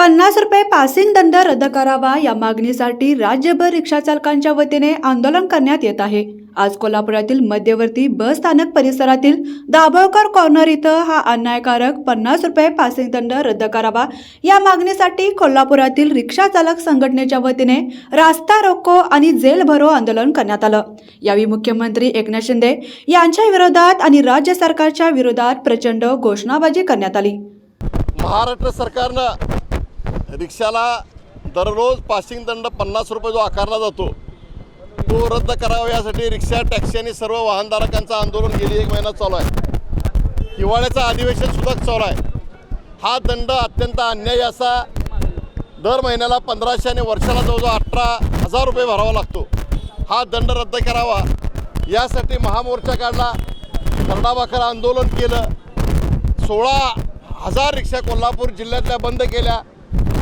पन्नास रुपये पासिंग दंड रद्द करावा या मागणीसाठी राज्यभर रिक्षाचालकांच्या वतीने आंदोलन करण्यात येत आहे. आज कोल्हापुरातील मध्यवर्ती बस स्थानक परिसरातील दाभोळकर कॉर्नर इथं हा अन्यायकारक पन्नास रुपये पासिंग दंड रद्द करावा या मागणीसाठी कोल्हापुरातील रिक्षा चालक संघटनेच्या वतीने रास्ता रोको आणि जेल भरो आंदोलन करण्यात आलं. यावेळी मुख्यमंत्री एकनाथ शिंदे यांच्या विरोधात आणि राज्य सरकारच्या विरोधात प्रचंड घोषणाबाजी करण्यात आली. महाराष्ट्र सरकारनं रिक्षाला दररोज पासिंग दंड पन्नास रुपये जो आकारला जातो तो रद्द करावा यासाठी रिक्षा टॅक्सी आणि सर्व वाहनधारकांचं आंदोलन गेली एक महिना चालू आहे. हिवाळ्याचं अधिवेशनसुद्धा चालू आहे. हा दंड अत्यंत अन्यायी असा दर महिन्याला पंधराशे आणि वर्षाला जवळजवळ अठरा हजार रुपये भरावा लागतो. हा दंड रद्द करावा यासाठी महामोर्चा काढला करडाबाखर आंदोलन केलं सोळा हजार रिक्षा कोल्हापूर जिल्ह्यातल्या बंद केल्या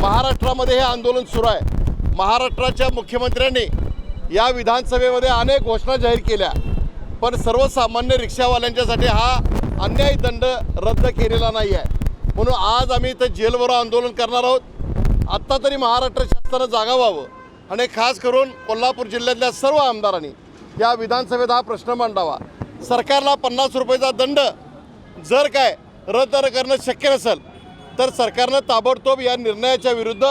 महाराष्ट्रामध्ये हे आंदोलन सुरू आहे. महाराष्ट्राच्या मुख्यमंत्र्यांनी या विधानसभेमध्ये अनेक घोषणा जाहीर केल्या. पण सर्वसामान्य रिक्षावाल्यांच्यासाठी हा अन्यायी दंड रद्द केलेला नाही आहे म्हणून आज आम्ही इथं जेलभरो आंदोलन करणार आहोत. आत्ता तरी महाराष्ट्र शासनानं जागा व्हावं. आणि खास करून कोल्हापूर जिल्ह्यातल्या सर्व आमदारांनी या विधानसभेत हा प्रश्न मांडावा. सरकारला पन्नास रुपयेचा दंड जर काय रद्द करणं शक्य नसेल तर सरकारनं ताबडतोब या निर्णयाच्या विरुद्ध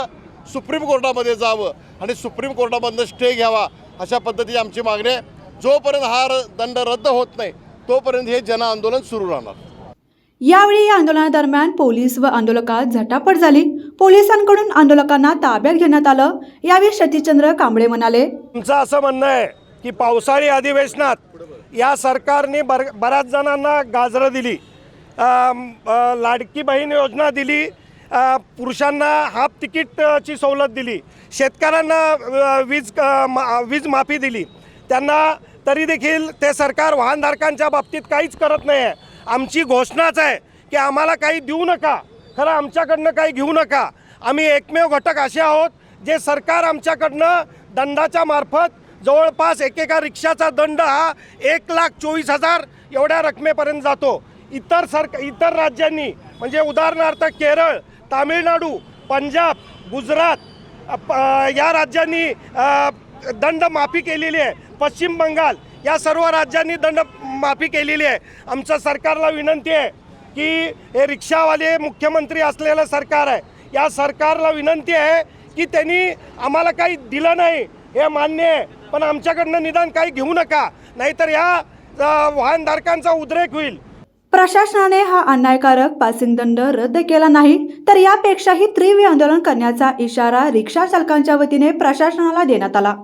सुप्रीम कोर्टामध्ये जावं आणि सुप्रीम कोर्टामधनं स्टे घ्यावा अशा पद्धतीची आमची मागणी आहे. जोपर्यंत हा दंड रद्द होत नाही तोपर्यंत हे जनआंदोलन सुरू राहणार. यावेळी या आंदोलनादरम्यान पोलीस व आंदोलकात झटापट झाली. पोलिसांकडून आंदोलकांना ताब्यात घेण्यात आलं. यावेळी सतीचंद्र कांबळे म्हणाले आमचं असं म्हणणं आहे की पावसाळी अधिवेशनात या सरकारने बर बऱ्याच जणांना गाजरं दिली. लाडकी बहीण योजना दिली. पुरुषांना हाफ तिकीटची सवलत दिली. शेतकऱ्यांना वीज क- मा- वीज माफी दिली. त्यांना तरी देखील ते सरकार वाहनधारकांच्या बाबतीत काहीच करत नाही आहे आमची घोषणाच आहे की आम्हाला काही देऊ नका. खरं आमच्याकडनं काही घेऊ नका. आम्ही एकमेव घटक असे आहोत जे सरकार आमच्याकडनं दंडाच्या मार्फत जवळपास एकेका रिक्षाचा दंड हा एक लाख चोवीस हजार एवढ्या रकमेपर्यंत जातो. इतर सरक इतर राज्यांनी म्हणजे उदाहरणार्थ केरळ तामिळनाडू पंजाब गुजरात प- या राज्यांनी दंडमाफी दंड माफी केलेली आहे. पश्चिम बंगाल या सर्व राज्यांनी दंड माफी केलेली आहे. आमच्या सरकारला विनंती आहे की हे रिक्षावाले मुख्यमंत्री असलेलं सरकार आहे. या सरकारला विनंती आहे की त्यांनी आम्हाला काही दिलं नाही हे मान्य आहे. पण आमच्याकडनं निदान काही घेऊ नका. नाहीतर या वाहनधारकांचा उद्रेक होईल. प्रशासनाने हा अन्यायकारक पासिंग दंड रद्द केला नाही तर यापेक्षाही तीव्र आंदोलन करण्याचा इशारा रिक्षा चालकांच्या वतीने प्रशासनाला देण्यात आला.